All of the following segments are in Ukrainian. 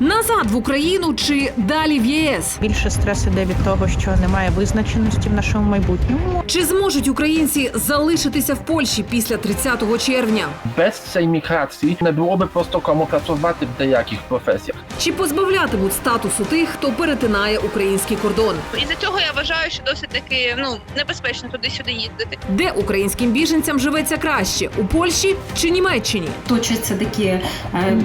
Назад в Україну чи далі в ЄС? Більше стрес іде від того, що немає визначеності в нашому майбутньому. Чи зможуть українці залишитися в Польщі після 30 червня? Без цієї міграції не було би просто кому працювати в деяких професіях. Чи позбавлятимуть статусу тих, хто перетинає український кордон? І за цього я вважаю, що досить таки ну небезпечно туди-сюди їздити. Де українським біженцям живеться краще у Польщі чи Німеччині? точаться такі е,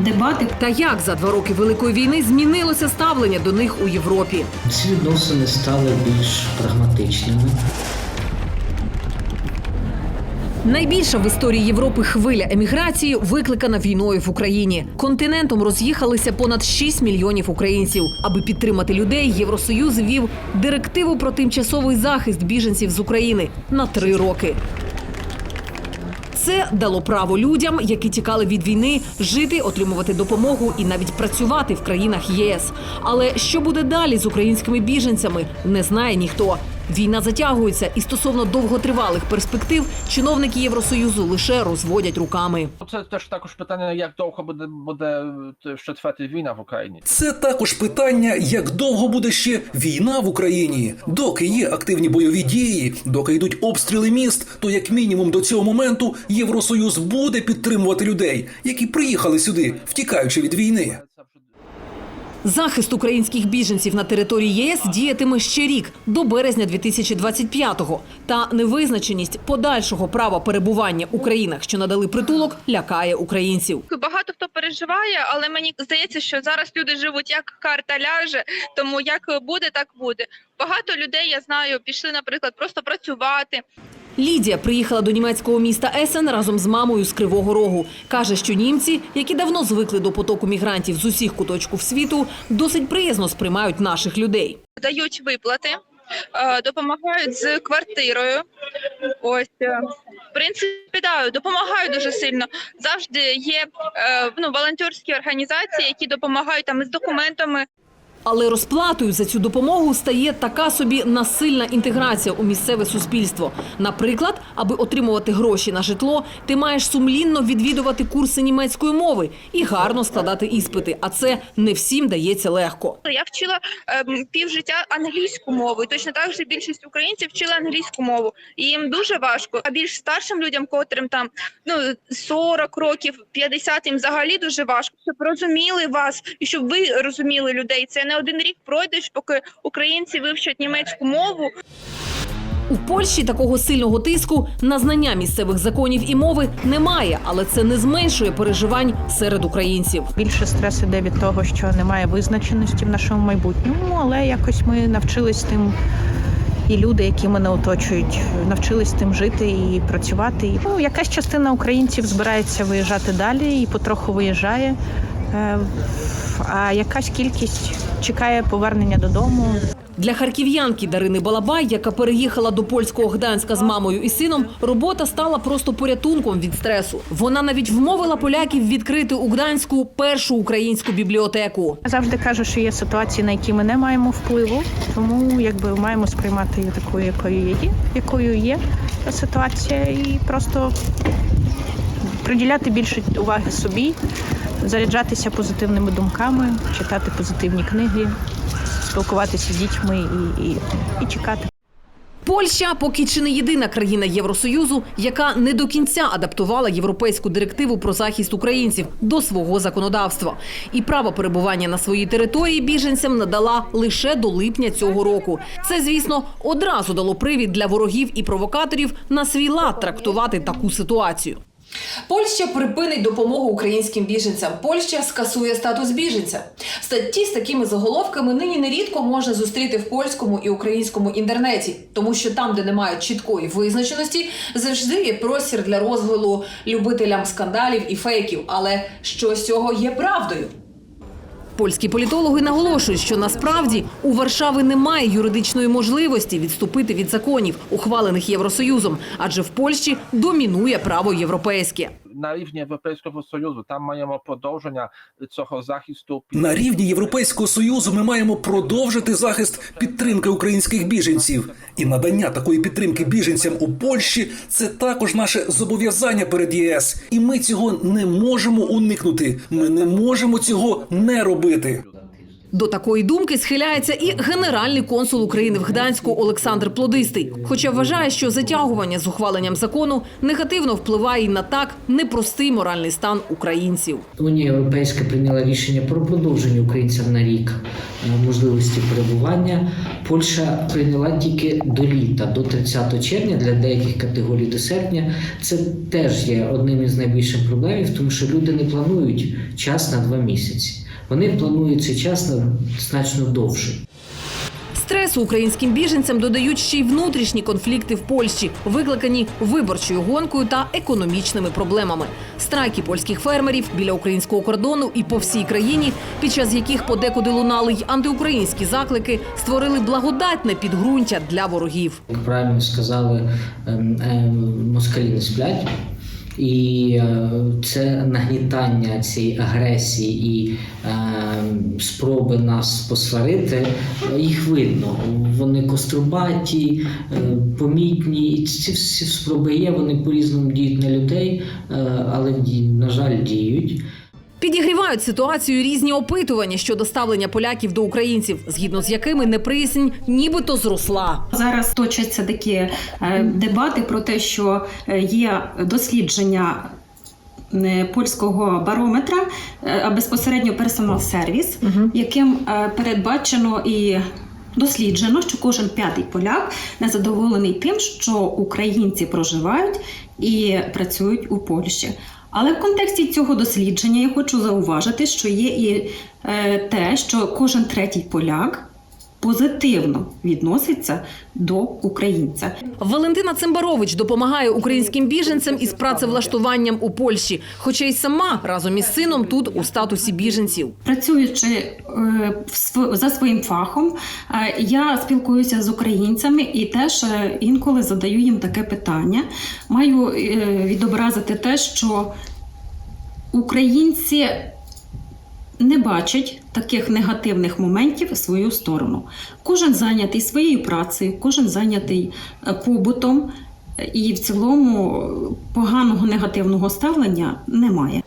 дебати. Та як за два роки великої війни змінилося ставлення до них у Європі? Ці відносини стали більш прагматичними. Найбільша в історії Європи хвиля еміграції викликана війною в Україні. Континентом роз'їхалися понад 6 мільйонів українців. Аби підтримати людей, Євросоюз ввів директиву про тимчасовий захист біженців з України на три роки. Це дало право людям, які тікали від війни, жити, отримувати допомогу і навіть працювати в країнах ЄС. Але що буде далі з українськими біженцями, не знає ніхто. Війна затягується, і стосовно довготривалих перспектив чиновники Євросоюзу лише розводять руками. Це теж також питання, як довго буде, буде ще тривати війна в Україні. Це також питання, як довго буде ще війна в Україні. Доки є активні бойові дії, доки йдуть обстріли міст, то як мінімум до цього моменту Євросоюз буде підтримувати людей, які приїхали сюди, втікаючи від війни. Захист українських біженців на території ЄС діятиме ще рік до березня 2025-го. Та невизначеність подальшого права перебування у країнах, що надали притулок, лякає українців. Багато хто переживає, але мені здається, що зараз люди живуть як карта ляже, тому як буде, так буде. Багато людей я знаю, пішли, наприклад, просто працювати. Лідія приїхала до німецького міста Есен разом з мамою з Кривого Рогу. Каже, що німці, які давно звикли до потоку мігрантів з усіх куточків світу, досить приязно сприймають наших людей. дають виплати, е, допомагають з квартирою. Ось е, в принципі, да, допомагають дуже сильно. Завжди є е, ну, волонтерські організації, які допомагають там із документами. Але розплатою за цю допомогу стає така собі насильна інтеграція у місцеве суспільство. Наприклад, аби отримувати гроші на житло, ти маєш сумлінно відвідувати курси німецької мови і гарно складати іспити. А це не всім дається легко. Я вчила ем, півжиття англійську мову, і точно так же більшість українців вчили англійську мову. І їм дуже важко. А більш старшим людям, котрим там ну 40 років, 50, їм взагалі дуже важко, щоб розуміли вас і щоб ви розуміли людей. Це не один рік пройдеш, поки українці вивчать німецьку мову. У Польщі такого сильного тиску на знання місцевих законів і мови немає, але це не зменшує переживань серед українців. Більше стрес іде від того, що немає визначеності в нашому майбутньому, але якось ми навчились тим. І люди, які мене оточують, навчились тим жити і працювати. І, Ну, якась частина українців збирається виїжджати далі і потроху виїжджає. Е, А якась кількість чекає повернення додому. Для харків'янки Дарини Балабай, яка переїхала до польського Гданська з мамою і сином, робота стала просто порятунком від стресу. Вона навіть вмовила поляків відкрити у Гданську першу українську бібліотеку. Я завжди кажу, що є ситуації, на які ми не маємо впливу, тому якби маємо сприймати її такою, якою є, якою є ситуація, і просто приділяти більше уваги собі, заряджатися позитивними думками, читати позитивні книги, спілкуватися з дітьми і, і, і чекати. Польща поки чи не єдина країна Євросоюзу, яка не до кінця адаптувала європейську директиву про захист українців до свого законодавства. І право перебування на своїй території біженцям надала лише до липня цього року. Це, звісно, одразу дало привід для ворогів і провокаторів на свій лад трактувати таку ситуацію. Польща припинить допомогу українським біженцям. Польща скасує статус біженця. Статті з такими заголовками нині нерідко можна зустріти в польському і українському інтернеті, тому що там, де немає чіткої визначеності, завжди є простір для розголу любителям скандалів і фейків. Але що з цього є правдою? Польські політологи наголошують, що насправді у Варшави немає юридичної можливості відступити від законів, ухвалених Євросоюзом, адже в Польщі домінує право європейське. На рівні Європейського Союзу там маємо продовження цього захисту. На рівні Європейського союзу ми маємо продовжити захист підтримки українських біженців. І надання такої підтримки біженцям у Польщі це також наше зобов'язання перед ЄС. І ми цього не можемо уникнути. Ми не можемо цього не робити. До такої думки схиляється і генеральний консул України в Гданську Олександр Плодистий. Хоча вважає, що затягування з ухваленням закону негативно впливає і на так непростий моральний стан українців. Унія Європейська прийняла рішення про продовження українцям на рік е, можливості перебування. Польща прийняла тільки до літа, до 30 червня для деяких категорій до серпня. Це теж є одним із найбільших проблемів, тому що люди не планують час на два місяці. Вони планують цей час значно довше. Стресу українським біженцям додають ще й внутрішні конфлікти в Польщі, викликані виборчою гонкою та економічними проблемами. Страйки польських фермерів біля українського кордону і по всій країні, під час яких подекуди лунали й антиукраїнські заклики, створили благодатне підґрунтя для ворогів. Як правильно сказали, ем, ем, москалі не сплять. І е, це нагнітання цієї агресії і е, спроби нас посварити, їх видно. Вони кострубаті, е, помітні. І ці всі спроби є, вони по-різному діють на людей, е, але на жаль, діють. Підігрівають ситуацію різні опитування щодо ставлення поляків до українців, згідно з якими неприязнь нібито зросла. Зараз точаться такі е, дебати про те, що е, є дослідження е, польського барометра, а безпосередньо персонал сервіс, яким передбачено і. Досліджено, що кожен п'ятий поляк незадоволений тим, що українці проживають і працюють у Польщі. Але в контексті цього дослідження я хочу зауважити, що є і е, те, що кожен третій поляк позитивно відноситься до українця. Валентина Цимбарович допомагає українським біженцям із працевлаштуванням у Польщі, хоча й сама разом із сином тут у статусі біженців. Працюючи е, за своїм фахом, е, я спілкуюся з українцями і теж е, інколи задаю їм таке питання. Маю відобразити те, що українці не бачать таких негативних моментів в свою сторону. Кожен зайнятий своєю працею, кожен зайнятий е, побутом, е, і в цілому поганого негативного ставлення немає.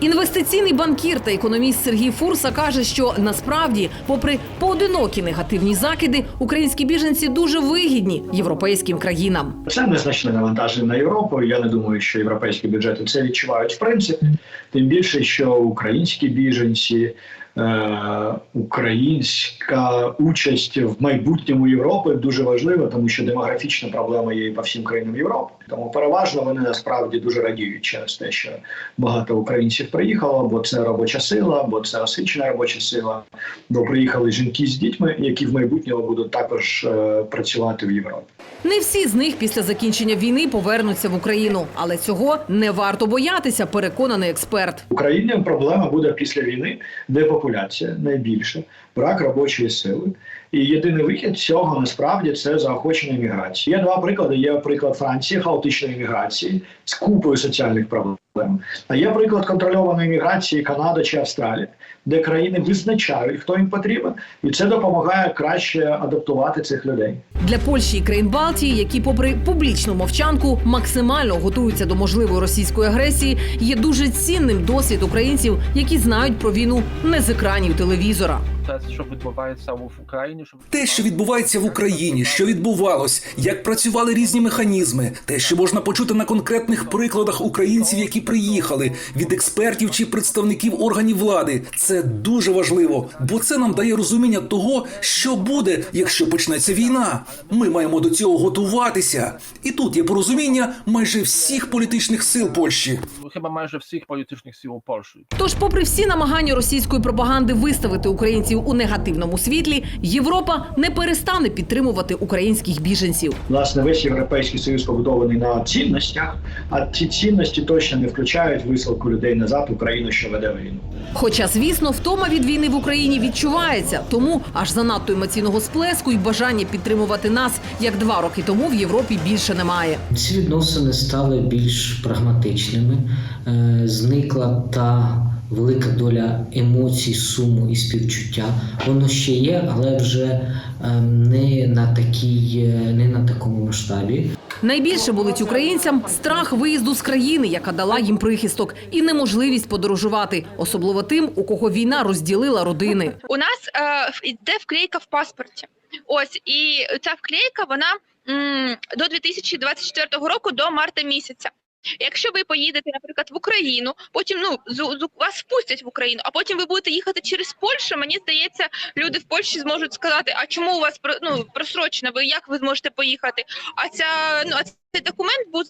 Інвестиційний банкір та економіст Сергій Фурса каже, що насправді, попри поодинокі негативні закиди, українські біженці дуже вигідні європейським країнам. Це незначне навантаження на Європу. Я не думаю, що європейські бюджети це відчувають в принципі. Тим більше, що українські біженці, українська участь в майбутньому Європи дуже важлива, тому що демографічна проблема є і по всім країнам Європи. Тому переважно вони насправді дуже радіють через те, що багато українців приїхало, бо це робоча сила, бо це освічена робоча сила, бо приїхали жінки з дітьми, які в майбутньому будуть також е, працювати в Європі. Не всі з них після закінчення війни повернуться в Україну, але цього не варто боятися, переконаний експерт. Україні проблема буде після війни, депопуляція найбільше, брак робочої сили. І єдиний вихід цього насправді це заохочення міграції. Є два приклади. Є приклад Франції, хаотичної міграції з купою соціальних проблем. А є приклад контрольованої міграції Канада чи Австралія, де країни визначають, хто їм потрібен, і це допомагає краще адаптувати цих людей. Для Польщі і країн Балтії, які, попри публічну мовчанку, максимально готуються до можливої російської агресії, є дуже цінним досвід українців, які знають про війну не з екранів телевізора. Те, що відбувається в Україні, що Те, що відбувається в Україні, що відбувалось, як працювали різні механізми, те, що можна почути на конкретних прикладах українців, які приїхали, від експертів чи представників органів влади, це дуже важливо, бо це нам дає розуміння того, що буде, якщо почнеться війна. Ми маємо до цього готуватися. І тут є порозуміння майже всіх політичних сил Польщі. Chyba майже всіх політичних сил у Польщі. Тож, попри всі намагання російської пропаганди виставити українців у негативному світлі, Європа не перестане підтримувати українських біженців. Власне, весь європейський союз побудований на цінностях, а ці цінності точно не включають висилку людей назад в Україну, що веде війну. Хоча, звісно, втома від війни в Україні відчувається, тому аж занадто емоційного сплеску і бажання підтримувати нас як два роки тому в Європі більше немає. Ці відносини стали більш прагматичними, зникла та велика доля емоцій, суму і співчуття. Воно ще є, але вже е, не на такій, е, не на такому масштабі. Найбільше болить українцям страх виїзду з країни, яка дала їм прихисток, і неможливість подорожувати, особливо тим, у кого війна розділила родини. У нас е, йде вклейка в паспорті. Ось і ця вклейка вона м, до 2024 року, до марта місяця. Якщо ви поїдете, наприклад, в Україну, потім ну з, з вас впустять в Україну, а потім ви будете їхати через Польщу. Мені здається, люди в Польщі зможуть сказати, а чому у вас ну, просрочено? Ви як ви зможете поїхати? А ця ну а цей документ був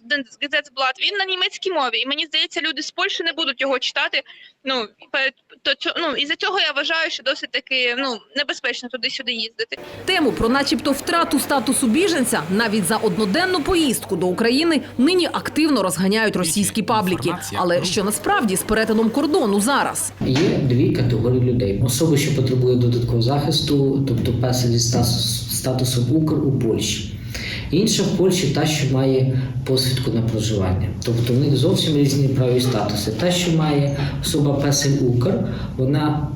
він на німецькій мові, і мені здається, люди з Польщі не будуть його читати. Ну то ну і за цього я вважаю, що досить таки ну небезпечно туди-сюди їздити. Тему про, начебто, втрату статусу біженця навіть за одноденну поїздку до України нині активно розганяють російські пабліки. Але що насправді з перетином кордону зараз? Є дві категорії людей: особи, що потребують додаткового захисту, тобто перше зі статус- статусом Укр у Польщі. Інша в Польщі та, що має посвідку на проживання. Тобто в них зовсім різні праві статуси. Та, що має особа песен Укр, вона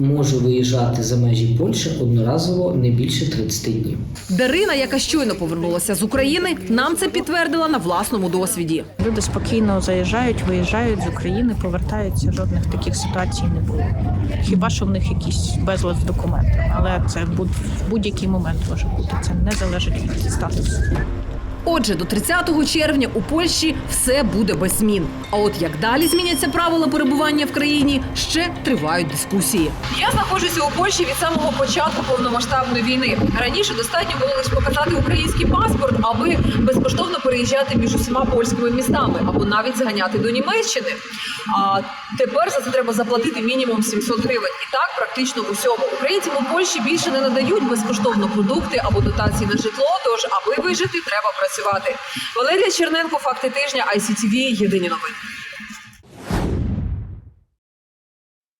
може виїжджати за межі Польщі одноразово не більше 30 днів. Дарина, яка щойно повернулася з України, нам це підтвердила на власному досвіді. Люди спокійно заїжджають, виїжджають з України, повертаються. Жодних таких ситуацій не було. Хіба що в них якийсь безлад з документами, але це будь- в будь-який момент може бути. Це не залежить від статусу. Отже, до 30 червня у Польщі все буде без змін. А от як далі зміняться правила перебування в країні, ще тривають дискусії. Я знаходжуся у Польщі від самого початку повномасштабної війни. Раніше достатньо було лише показати український паспорт, аби безкоштовно переїжджати між усіма польськими містами або навіть заганяти до Німеччини. А тепер за це треба заплатити мінімум 700 гривень. І так практично в усьому. Українцям у Польщі більше не надають безкоштовно продукти або дотації на житло. Тож, аби вижити, треба працювати. Валерія Черненко, факти тижня, ICTV, Єдині новини.